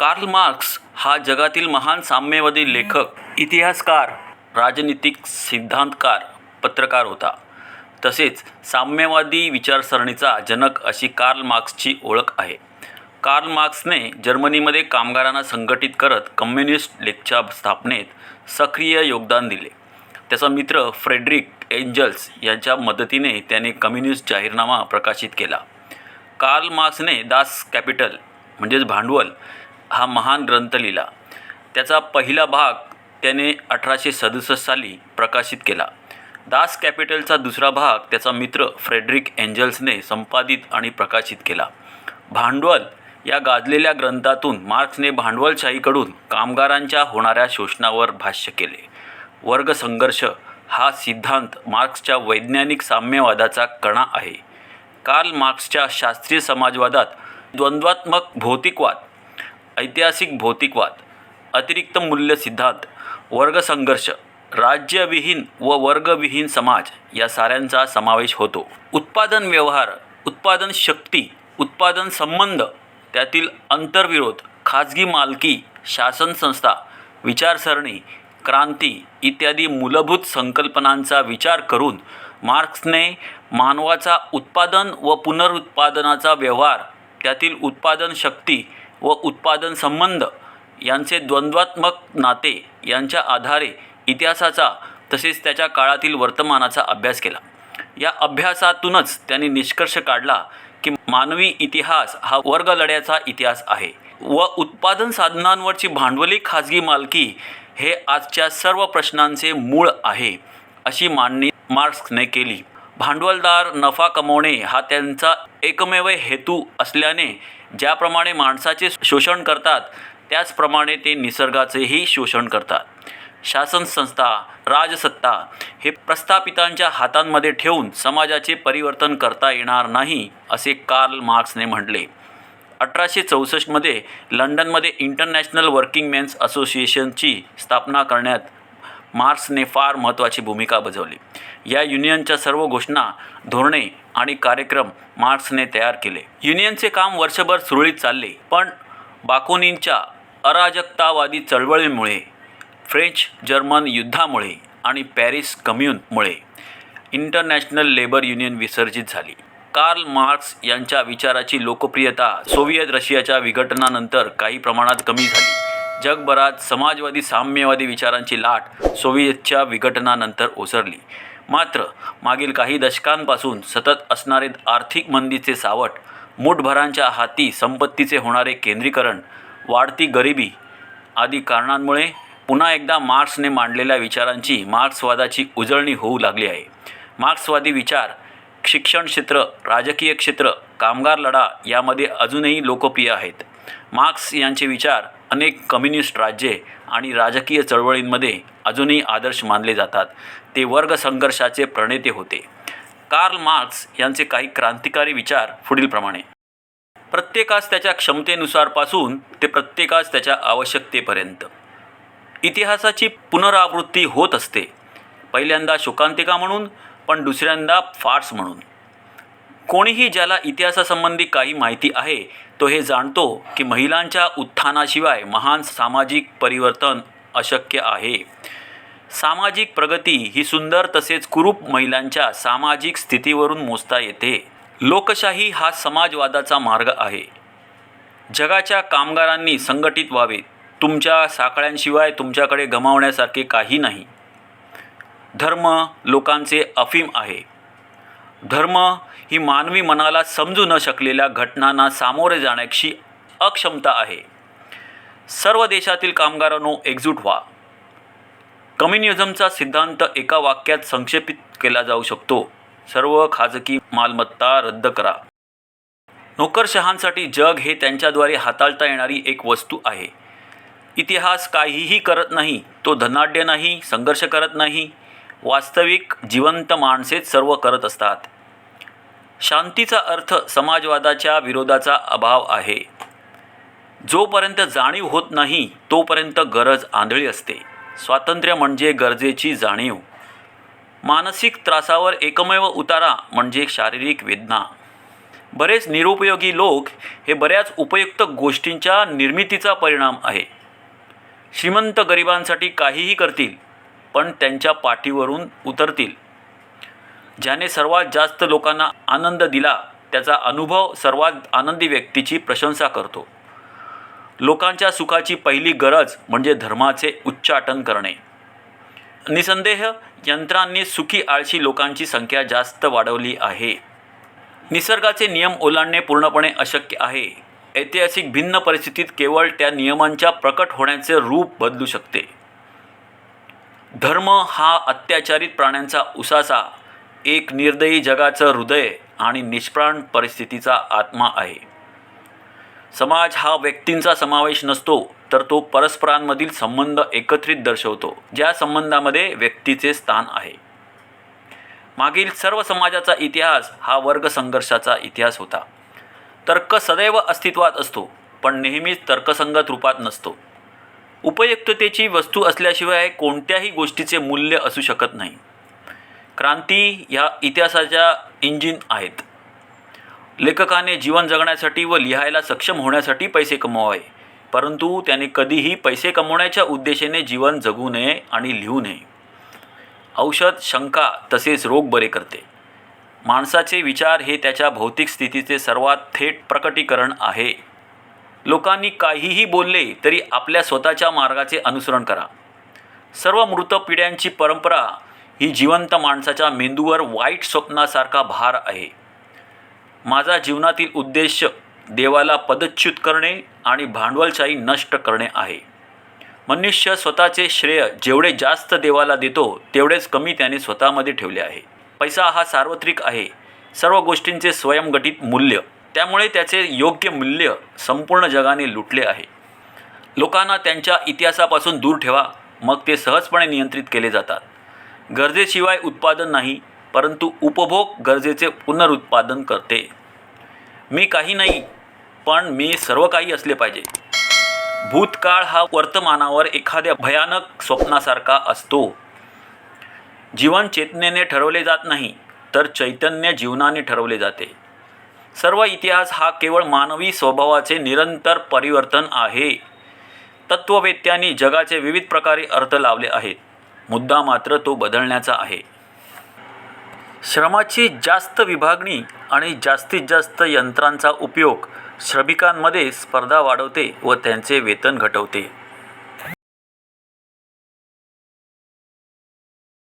Karl Marx हा जगातील महान साम्यवादी लेखक इतिहासकार राजनीतिक सिद्धांतकार पत्रकार होता. तसेच साम्यवादी विचारसरणीचा जनक अशी कार्ल मार्क्सची ओळख आहे. कार्ल मार्क्सने जर्मनीमध्ये कामगारांना संघटित करत कम्युनिस्ट लेखच्या स्थापनेत सक्रिय योगदान दिले. त्याचा मित्र फ्रेडरिक एंजल्स यांच्या मदतीने त्याने कम्युनिस्ट जाहीरनामा प्रकाशित केला. कार्ल मार्क्सने दास कॅपिटल म्हणजेच भांडवल हा महान ग्रंथ लिहिला त्याचा पहिला भाग त्याने अठराशे सदुसष्ट साली प्रकाशित केला. दास कॅपिटलचा दुसरा भाग त्याचा मित्र फ्रेडरिक एंजल्सने संपादित आणि प्रकाशित केला. भांडवल या गाजलेल्या ग्रंथातून मार्क्सने भांडवलशाहीकडून कामगारांच्या होणाऱ्या शोषणावर भाष्य केले. वर्गसंघर्ष हा सिद्धांत मार्क्सच्या वैज्ञानिक साम्यवादाचा कणा आहे. कार्ल मार्क्सच्या शास्त्रीय समाजवादात द्वंद्वात्मक भौतिकवाद ऐतिहासिक भौतिकवाद अतिरिक्त मूल्य सिद्धांत वर्गसंघर्ष राज्यविहीन व वर्गविहीन समाज या साऱ्यांचा समावेश होतो. उत्पादन व्यवहार उत्पादन शक्ती उत्पादन संबंध त्यातील अंतर्विरोध खाजगी मालकी शासन संस्था विचारसरणी क्रांती इत्यादी मूलभूत संकल्पनांचा विचार करून मार्क्सने मानवाचा उत्पादन व पुनरुत्पादनाचा व्यवहार त्यातील उत्पादन शक्ती व उत्पादन संबंध यांचे द्वंद्वात्मक नाते यांच्या आधारे इतिहासाचा तसेच त्याच्या काळातील वर्तमानाचा अभ्यास केला. या अभ्यासातूनच त्यांनी निष्कर्ष काढला की मानवी इतिहास हा वर्गलढ्याचा इतिहास आहे व उत्पादन साधनांवरची भांडवली खाजगी मालकी हे आजच्या सर्व प्रश्नांचे मूळ आहे अशी मांडणी मार्क्सने केली. भांडवलदार नफा कमवणे हा त्यांचा एकमेव हेतू असल्याने ज्याप्रमाणे माणसाचे शोषण करतात त्याचप्रमाणे ते निसर्गाचेही शोषण करतात. शासन संस्था राजसत्ता हे प्रस्थापितांच्या हातांमध्ये ठेवून समाजाचे परिवर्तन करता येणार नाही असे कार्ल मार्क्सने म्हटले. अठराशे चौसष्टमध्ये लंडनमध्ये इंटरनॅशनल वर्किंग मेन्स असोसिएशनची स्थापना करण्यात मार्क्सने फार महत्त्वाची भूमिका बजावली. या युनियनच्या सर्व घोषणा धोरणे आणि कार्यक्रम मार्क्सने तयार केले. युनियनचे काम वर्षभर सुरळीत चालले पण बाकोनींच्या अराजकतावादी चळवळीमुळे फ्रेंच जर्मन युद्धामुळे आणि पॅरिस कम्यूनमुळे इंटरनॅशनल लेबर युनियन विसर्जित झाली. कार्ल मार्क्स यांच्या विचाराची लोकप्रियता सोव्हिएत रशियाच्या विघटनानंतर काही प्रमाणात कमी झाली. जगभरात समाजवादी साम्यवादी विचारांची लाट सोव्हिएतच्या विघटनानंतर ओसरली. मात्र मागील काही दशकांपासून सतत असणारे आर्थिक मंदीचे सावट मूठभरांच्या हाती संपत्तीचे होणारे केंद्रीकरण वाढती गरिबी आदी कारणांमुळे पुन्हा एकदा मार्क्सने मांडलेल्या विचारांची मार्क्सवादाची उजळणी होऊ लागली आहे. मार्क्सवादी विचार शिक्षण क्षेत्र राजकीय क्षेत्र कामगार लढा यामध्ये अजूनही लोकप्रिय आहेत. मार्क्स यांचे विचार अनेक कम्युनिस्ट राज्ये आणि राजकीय चळवळींमध्ये अजूनही आदर्श मानले जातात. ते वर्ग संघर्षाचे प्रणेते होते. कार्ल मार्क्स यांचे काही क्रांतिकारी विचार पुढीलप्रमाणे प्रत्येकास त्याच्या क्षमतेनुसारपासून ते प्रत्येकास त्याच्या आवश्यकतेपर्यंत. इतिहासाची पुनरावृत्ती होत असते. पहिल्यांदा शोकांतिका म्हणून पण दुसऱ्यांदा फार्स म्हणून. कोणीही ज्याला इतिहासासंबंधी काही माहिती आहे तो हे जाणतो की महिलांच्या उत्थानाशिवाय महान सामाजिक परिवर्तन अशक्य आहे. सामाजिक प्रगती ही सुंदर तसेच कुरूप महिलांच्या सामाजिक स्थितीवरून मोजता येते. लोकशाही हा समाजवादाचा मार्ग आहे. जगाच्या कामगारांनी संघटित व्हावे तुमच्या साकळ्यांशिवाय तुमच्याकडे गमावण्यासारखे काही नाही. धर्म लोकांचे अफीम आहे. धर्म ही मानवी मनाला समजू न शकलेल्या घटनांना सामोरे जाण्याची अक्षमता आहे. सर्व देशातील कामगारांनो एकजूट व्हा. कम्युनिझमचा सिद्धांत एका वाक्यात संक्षेपित केला जाऊ शकतो. सर्व खाजगी मालमत्ता रद्द करा. नोकरशहांसाठी जग हे त्यांच्याद्वारे हाताळता येणारी एक वस्तू आहे. इतिहास काहीही करत नाही तो धनाढ्य नाही संघर्ष करत नाही. वास्तविक जिवंत माणसेच सर्व करत असतात. शांतीचा अर्थ समाजवादाच्या विरोधाचा अभाव आहे. जोपर्यंत जाणीव होत नाही तोपर्यंत गरज आंधळी असते. स्वातंत्र्य म्हणजे गरजेची जाणीव. मानसिक त्रासावर एकमेव उतारा म्हणजे शारीरिक वेदना. बरेच निरुपयोगी लोक हे बऱ्याच उपयुक्त गोष्टींच्या निर्मितीचा परिणाम आहे. श्रीमंत गरिबांसाठी काहीही करतील पण त्यांच्या पाठीवरून उतरतील. ज्याने सर्वात जास्त लोकांना आनंद दिला त्याचा अनुभव सर्वात आनंदी व्यक्तीची प्रशंसा करतो. लोकांच्या सुखाची पहिली गरज म्हणजे धर्माचे उच्चाटन करणे. निसंदेह यंत्रांनी सुखी आळशी लोकांची संख्या जास्त वाढवली आहे. निसर्गाचे नियम ओलांडणे पूर्णपणे अशक्य आहे. ऐतिहासिक भिन्न परिस्थितीत केवळ त्या नियमांच्या प्रकट होण्याचे रूप बदलू शकते. धर्म हा अत्याचारित प्राण्यांचा उसासा एक निर्दयी जगाचं हृदय आणि निष्प्राण परिस्थितीचा आत्मा आहे. समाज हा व्यक्तींचा समावेश नसतो तर तो परस्परांमधील संबंध एकत्रित दर्शवतो ज्या संबंधामध्ये व्यक्तीचे स्थान आहे. मागील सर्व समाजाचा इतिहास हा वर्ग संघर्षाचा इतिहास होता. तर्क सदैव अस्तित्वात असतो पण नेहमीच तर्कसंगत रूपात नसतो. उपयुक्ततेची वस्तू असल्याशिवाय कोणत्याही गोष्टीचे मूल्य असू शकत नाही. क्रांती ह्या इतिहासाच्या इंजिन आहेत. लेखकाने जीवन जगण्यासाठी व लिहायला सक्षम होण्यासाठी पैसे कमवावे. परंतु त्याने कधीही पैसे कमवण्याच्या उद्देशाने जीवन जगू नये आणि लिहू नये. औषध शंका तसेच रोग बरे करते. माणसाचे विचार हे त्याच्या भौतिक स्थितीचे सर्वात थेट प्रकटीकरण आहे. लोकांनी काहीही बोलले तरी आपल्या स्वतःच्या मार्गाचे अनुसरण करा. सर्व मृत पिढ्यांची परंपरा ही जिवंत माणसाच्या मेंदूवर वाईट स्वप्नासारखा भार आहे. माझा जीवनातील उद्देश देवाला पदच्युत करणे आणि भांडवलशाही नष्ट करणे आहे. मनुष्य स्वतःचे श्रेय जेवढे जास्त देवाला देतो तेवढेच कमी त्याने स्वतःमध्ये ठेवले आहे. पैसा हा सार्वत्रिक आहे. सर्व गोष्टींचे स्वयंघटित मूल्य त्यामुळे त्याचे योग्य मूल्य संपूर्ण जगाने लुटले आहे. लोकांना त्यांच्या इतिहासापासून दूर ठेवा मग ते सहजपणे नियंत्रित केले जातात. गरजेशिवाय उत्पादन नाही परंतु उपभोग गरजेचे पुनरुत्पादन करते. मी काही नाही पण मी सर्व काही असले पाहिजे. भूतकाळ हा वर्तमानावर एखाद्या भयानक स्वप्नासारखा असतो. जीवन चेतनेने ठरवले जात नाही तर चैतन्य जीवनाने ठरवले जाते. सर्व इतिहास हा केवळ मानवी स्वभावाचे निरंतर परिवर्तन आहे. तत्त्ववेत्यांनी जगाचे विविध प्रकारे अर्थ लावले आहेत. मुद्दा मात्र तो बदलण्याचा आहे. श्रमाची जास्त विभागणी आणि जास्तीत जास्त यंत्रांचा उपयोग श्रमिकांमध्ये स्पर्धा वाढवते व त्यांचे वेतन घटवते.